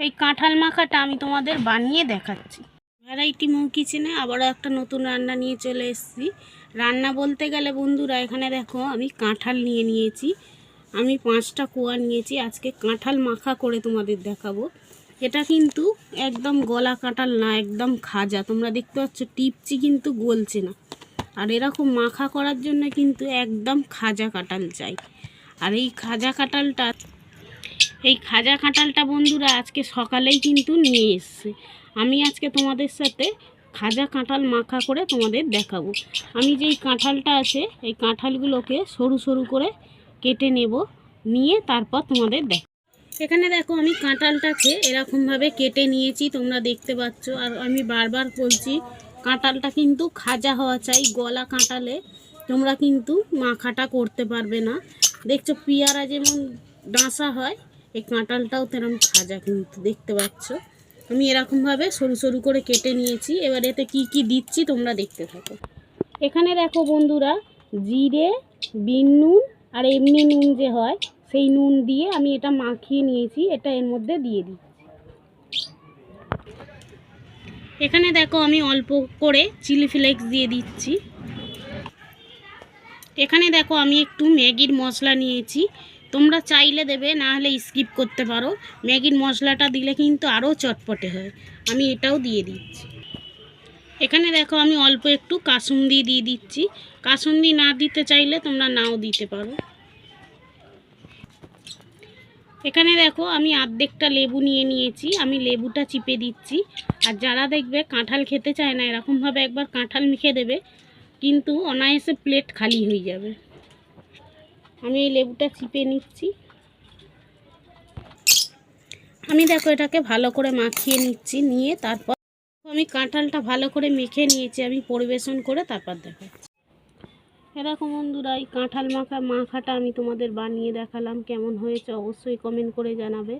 কাঁঠাল মাখাটা আমি তোমাদের বানিয়ে দেখাচ্ছি। ভ্যারাইটি মৌ কিচেনে আবারও একটা নতুন রান্না নিয়ে চলে এসেছি। রান্না বলতে গেলে বন্ধুরা, এখানে দেখো আমি কাঁঠাল নিয়ে নিয়েছি। আমি পাঁচটা কোয়া নিয়েছি, আজকে কাঁঠাল মাখা করে তোমাদের দেখাবো। এটা কিন্তু একদম গলা কাঁঠাল না, একদম খাজা। তোমরা দেখতে পাচ্ছ, টিপচি কিন্তু গলছে না। আর এরকম মাখা করার জন্য কিন্তু একদম খাজা কাঁঠাল চাই। আর এই খাজা কাঁঠালটা এই খাজা কাঁঠালটা বন্ধুরা আজকে সকালেই কিন্তু নিয়ে এসছে। আমি আজকে তোমাদের সাথে খাজা কাঁঠাল মাখা করে তোমাদের দেখাবো। আমি যেই কাঁঠালটা আছে, এই কাঁঠালগুলোকে সরু সরু করে কেটে নেব, নিয়ে তারপর তোমাদের দেখ এখানে দেখো আমি কাঁঠালটাকে এরকমভাবে কেটে নিয়েছি, তোমরা দেখতে পাচ্ছ। আর আমি বারবার বলছি, কাঁঠালটা কিন্তু খাজা হওয়া চাই, গলা কাঁঠালে তোমরা কিন্তু মাখাটা করতে পারবে না। দেখছ, পিয়ারা যেমন ডাঁসা হয় এই কাঁঠালটাও তেরম খাজা কিন্তু, দেখতে পাচ্ছ? আমি এরকমভাবে সরু সরু করে কেটে নিয়েছি। এবার এতে কি কি দিচ্ছি তোমরা দেখতে থাকো। এখানে দেখো বন্ধুরা, জিরে, বিন নুন, আর এমনি নুন যে হয়, সেই নুন দিয়ে আমি এটা মাখিয়ে নিয়েছি। এটা এর মধ্যে দিয়ে দিই এখানে দেখো আমি অল্প করে চিলি ফ্লেক্স দিয়ে দিচ্ছি। এখানে দেখো আমি একটু ম্যাগির মশলা নিয়েছি। তোমরা চাইলে দেবে, না হলে স্কিপ করতে পারো। ম্যাগির মশলাটা দিলে কিন্তু আরও চটপটে হয়। আমি এটাও দিয়ে দিচ্ছি। এখানে দেখো আমি অল্প একটু কাসুন্দি দিয়ে দিচ্ছি। কাসুন্দি না দিতে চাইলে তোমরা নাও দিতে পারো। এখানে দেখো আমি আর্ধেকটা লেবু নিয়ে নিয়েছি। আমি লেবুটা চিপে দিচ্ছি। আর যারা দেখবে কাঁঠাল খেতে চায় না, এরকমভাবে একবার কাঁঠাল মিখে দেবে, কিন্তু অনায়াসে প্লেট খালি হয়ে যাবে। আমি এই লেবুটা চিপে নিচ্ছি। আমি দেখো এটাকে ভালো করে মাখিয়ে নিচ্ছি, নিয়ে তারপর আমি কাঁঠালটা ভালো করে মেখে নিয়েছি, আমি পরিবেশন করে তারপর দেখাচ্ছি। এরকম বন্ধুরা, এই কাঁঠাল মাখা, মাখাটা আমি তোমাদের বানিয়ে দেখালাম, কেমন হয়েছে অবশ্যই কমেন্ট করে জানাবে।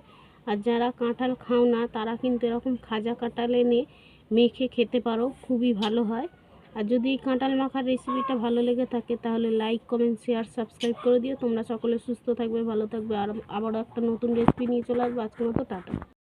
আর যারা কাঁঠাল খাও না, তারা কিন্তু এরকম খাজা কাঁঠাল এনে মেখে খেতে পারো, খুবই ভালো হয়। আর যদি এই কাঁঠাল মাখার রেসিপিটা ভালো লেগে থাকে, তাহলে লাইক কমেন্ট শেয়ার সাবস্ক্রাইব করে দিও। তোমরা সকলে সুস্থ থাকবে, ভালো থাকবে। আর আবারও একটা নতুন রেসিপি নিয়ে চলে আসব। আজকের মতো টাটা।